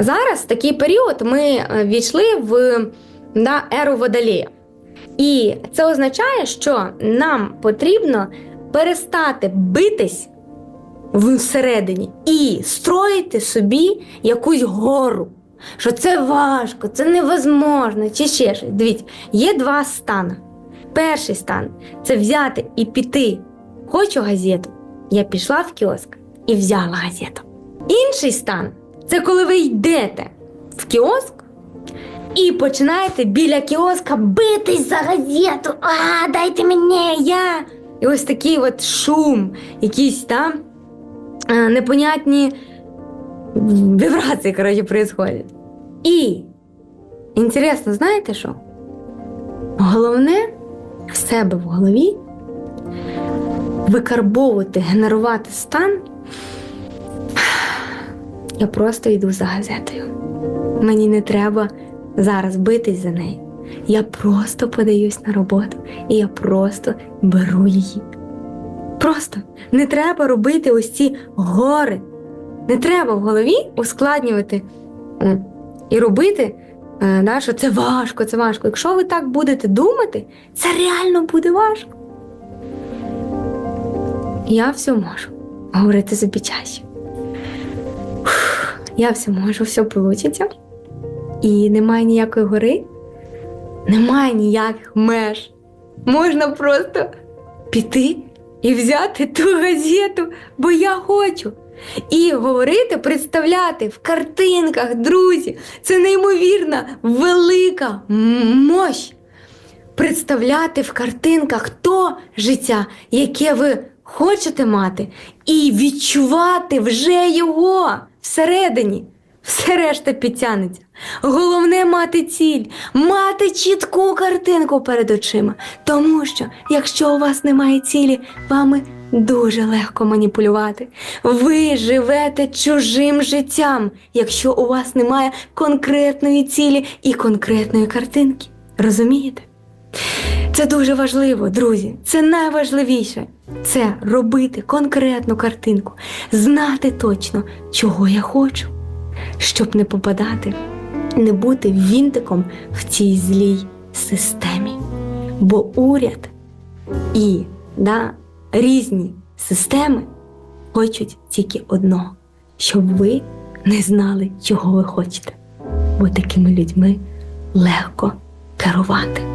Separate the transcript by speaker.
Speaker 1: Зараз такий період ми е, війшли в да, еру водолія. І це означає, що нам потрібно перестати битись всередині і строїти собі якусь гору. Що це важко, це невозможно, чи ще щось. Дивіться, є два стани. Перший стан це взяти і піти. Хочу газету. Я пішла в кіоск і взяла газету. Інший стан це коли ви йдете в кіоск і починаєте біля кіоска битись за газету. А, дайте мені, я. І ось такий от шум, якісь там е, непонятні вібрації, коротше, происходять. І інтересно, знаєте що? Головне в себе в голові викарбовувати, генерувати стан. Я просто йду за газетою. Мені не треба зараз битись за неї. Я просто подаюсь на роботу і я просто беру її. Просто не треба робити ось ці гори. Не треба в голові ускладнювати і робити, е, да, що це важко, це важко. Якщо ви так будете думати, це реально буде важко. Я все можу говорити з обіцяю. Я все можу, все вийде. І немає ніякої гори, немає ніяких меж. Можна просто піти і взяти ту газету, бо я хочу. І говорити, представляти в картинках, друзі, це неймовірна велика мощь. Представляти в картинках то життя, яке ви хочете мати, і відчувати вже його всередині. Все решта підтягнеться. Головне мати ціль, мати чітку картинку перед очима. Тому що, якщо у вас немає цілі, вами дуже легко маніпулювати. Ви живете чужим життям, якщо у вас немає конкретної цілі і конкретної картинки. Розумієте? Це дуже важливо, друзі. Це найважливіше. Це робити конкретну картинку, знати точно, чого я хочу, щоб не попадати, не бути вінтиком в цій злій системі. Бо уряд і да, різні системи хочуть тільки одного, щоб ви не знали, чого ви хочете. Бо такими людьми легко керувати.